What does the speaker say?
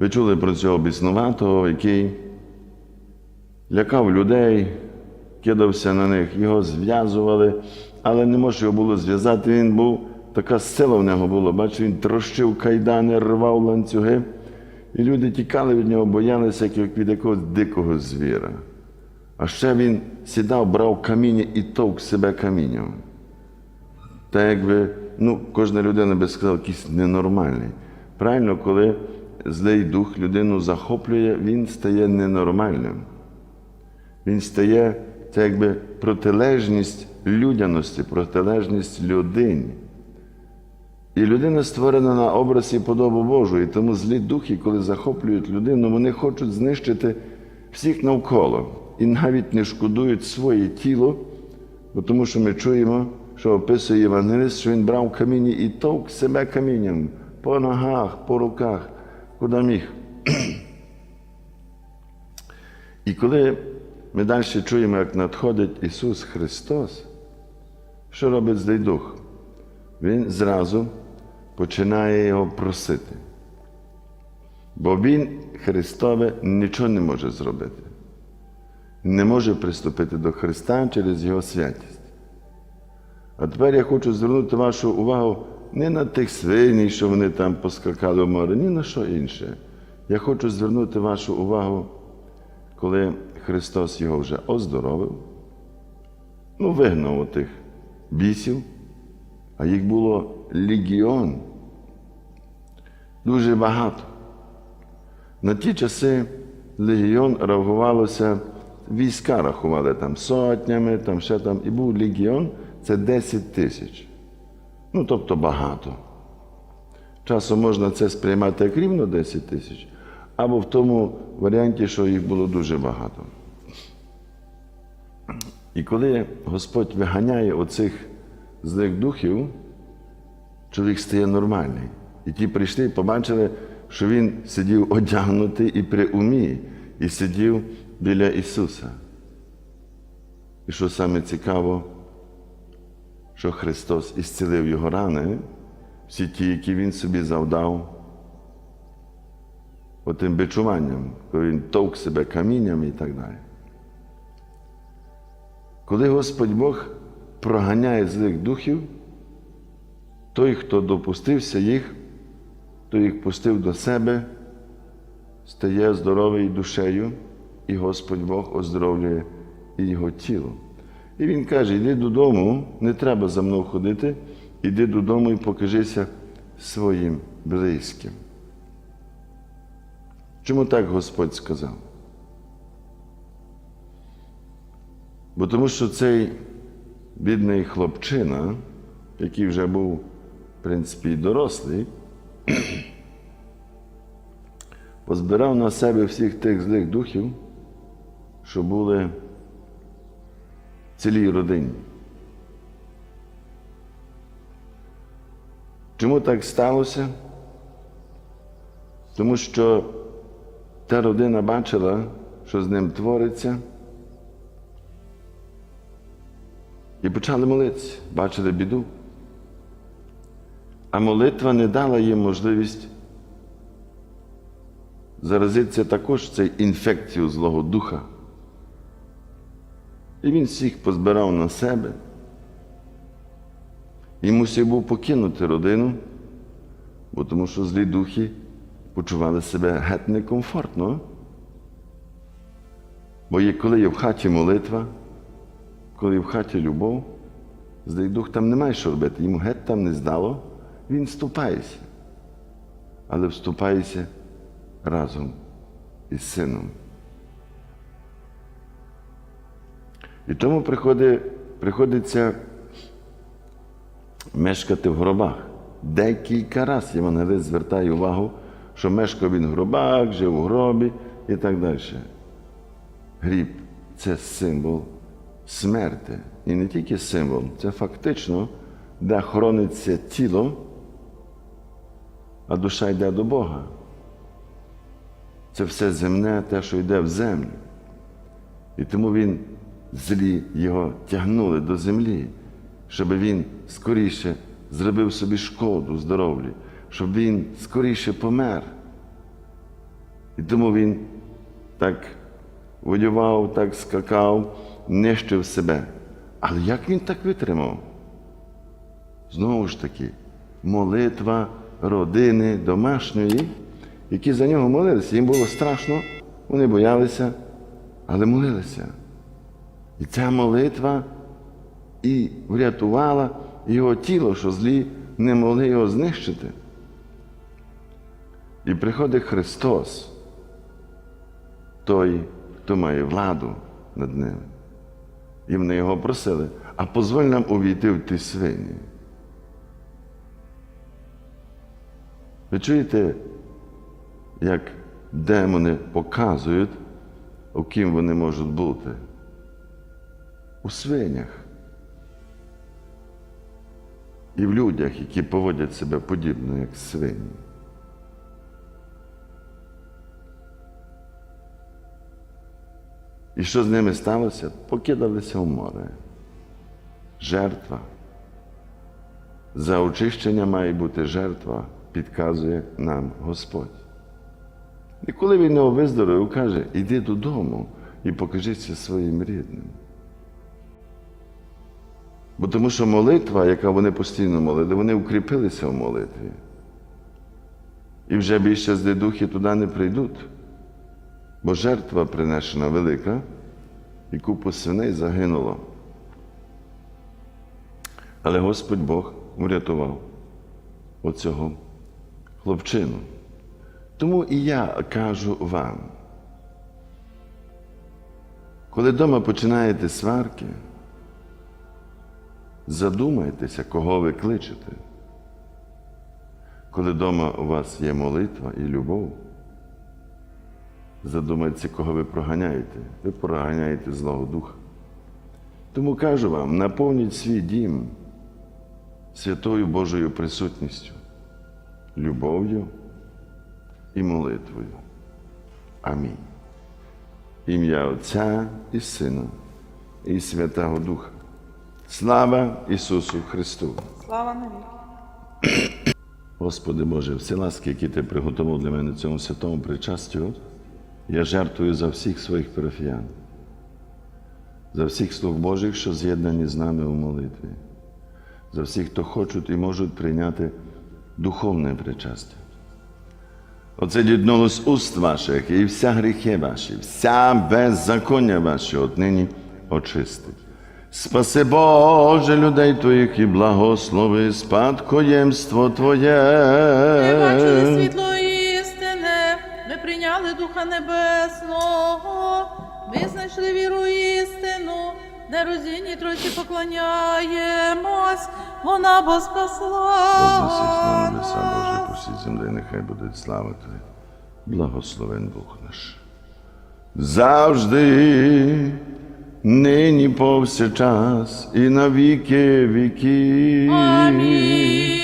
Ви чули про цього біснуватого, який лякав людей, кидався на них, його зв'язували, але не може його було зв'язати. Він був, така сила в нього була. Бачите, він трощив кайдани, рвав ланцюги. І люди тікали від нього, боялися, як від якогось дикого звіра. А ще він сідав, брав каміння і товк себе камінням. Та якби, ну, кожна людина би сказала, якийсь ненормальний. Правильно, коли злий дух людину захоплює, він стає ненормальним. Він стає, це якби протилежність людяності, протилежність людині. І людина створена на образ і подобу Божу. І тому злі духи, коли захоплюють людину, вони хочуть знищити всіх навколо і навіть не шкодують своє тіло, бо тому що ми чуємо, що описує Євангеліст, що він брав каміння і товк себе камінням по ногах, по руках, куди міг. І коли ми далі чуємо, як надходить Ісус Христос, що робить злий дух? Він зразу починає його просити. Бо Він Христове нічого не може зробити. Не може приступити до Христа через Його святість. А тепер я хочу звернути вашу увагу не на тих свиней, що вони там поскакали в море, ні на що інше. Я хочу звернути вашу увагу, коли Христос його вже оздоровив, ну, вигнав отих бісів, а їх було легіон. Дуже багато. На ті часи легіон рахувалося, війська рахували там сотнями, там ще там, і був легіон це 10 тисяч. Ну, тобто багато. Часом можна це сприймати як рівно 10 тисяч, або в тому варіанті, що їх було дуже багато. І коли Господь виганяє оцих злих духів, чоловік стає нормальний. І ті прийшли і побачили, що він сидів одягнутий і при умі, і сидів біля Ісуса. І що саме цікаво, що Христос ісцілив його рани, всі ті, які Він собі завдав, отим бичуванням, коли він товк себе камінням і так далі. Коли Господь Бог проганяє злих духів, той, хто допустився їх, той їх пустив до себе, стає здоровий душею, і Господь Бог оздоровлює і його тіло. І він каже: йди додому, не треба за мною ходити, іди додому і покажися своїм близьким. Чому так Господь сказав? Бо тому що цей бідний хлопчина, який вже був, в принципі, дорослий, позбирав на себе всіх тих злих духів, що були цілій родині. Чому так сталося? Тому що та родина бачила, що з ним твориться, і почали молитися, бачили біду. А молитва не дала їм можливість заразитися також цією інфекцією Злого Духа. І він всіх позбирав на себе. І мусив був покинути родину, бо тому що злі духи почували себе геть некомфортно. Бо є, коли є в хаті молитва, коли є в хаті любов, злий дух там немає що робити, йому геть там не здало, він вступається. Але вступається разом із сином. І тому приходить, приходиться мешкати в гробах. Декілька разів Євангелист звертає увагу, що мешкав він в гробах, жив у гробі і так далі. Гріб це символ смерти. І не тільки символ, це фактично, де хорониться тіло, а душа йде до Бога. Це все земне, те, що йде в землю. І тому він злі його тягнули до землі, щоб він скоріше зробив собі шкоду здоров'ю, щоб він скоріше помер. І тому він так воював, так скакав, нищив себе. Але як він так витримав? Знову ж таки, молитва родини домашньої, які за нього молилися. Їм було страшно, вони боялися, але молилися. І ця молитва і врятувала його тіло, що злі не могли його знищити. І приходить Христос, той, хто має владу над ними. І вони його просили, а дозволь нам увійти в ті свині. Ви чуєте, як демони показують, у ким вони можуть бути? У свинях. І в людях, які поводять себе подібно, як свині. І що з ними сталося? Покидалися в море. Жертва. За очищення має бути жертва, підказує нам Господь. І коли він його виздоровив, каже, іди додому і покажися своїм рідним. Бо тому що молитва, яка вони постійно молили, вони укріпилися в молитві. І вже більше злі духи туди не прийдуть. Бо жертва принесена велика, і купу свиней загинуло. Але Господь Бог врятував оцього хлопчину. Тому і я кажу вам, коли вдома починаєте сварки, задумайтеся, кого ви кличете. Коли вдома у вас є молитва і любов, задумайтеся, кого ви проганяєте. Ви проганяєте Злого Духа. Тому кажу вам, наповніть свій дім святою Божою присутністю, любов'ю і молитвою. Амінь. Ім'я Отця і Сина, і Святого Духа. Слава Ісусу Христу! Слава навіки. Господи Боже, всі ласки, які Ти приготував для мене цьому святому причастю, я жертвую за всіх своїх парафіян, за всіх слуг Божих, що з'єднані з нами у молитві, за всіх, хто хочуть і можуть прийняти духовне причастя. Оце діднуло з уст ваших, і вся гріхи ваші, вся беззаконня ваші отнині очистить. Спаси Боже людей Твоїх і благослови спадкоємство Ми бачили світло істини, ми прийняли Духа Небесного, ми знайшли віру істину, нерозінні тройці поклоняємось, вона бо спасла. Вознесись небеса, Боже, по всій землі, нехай буде слава Твоя. Благословен Бог наш. Завжди, нині повсякчас і на віки віки. Амінь.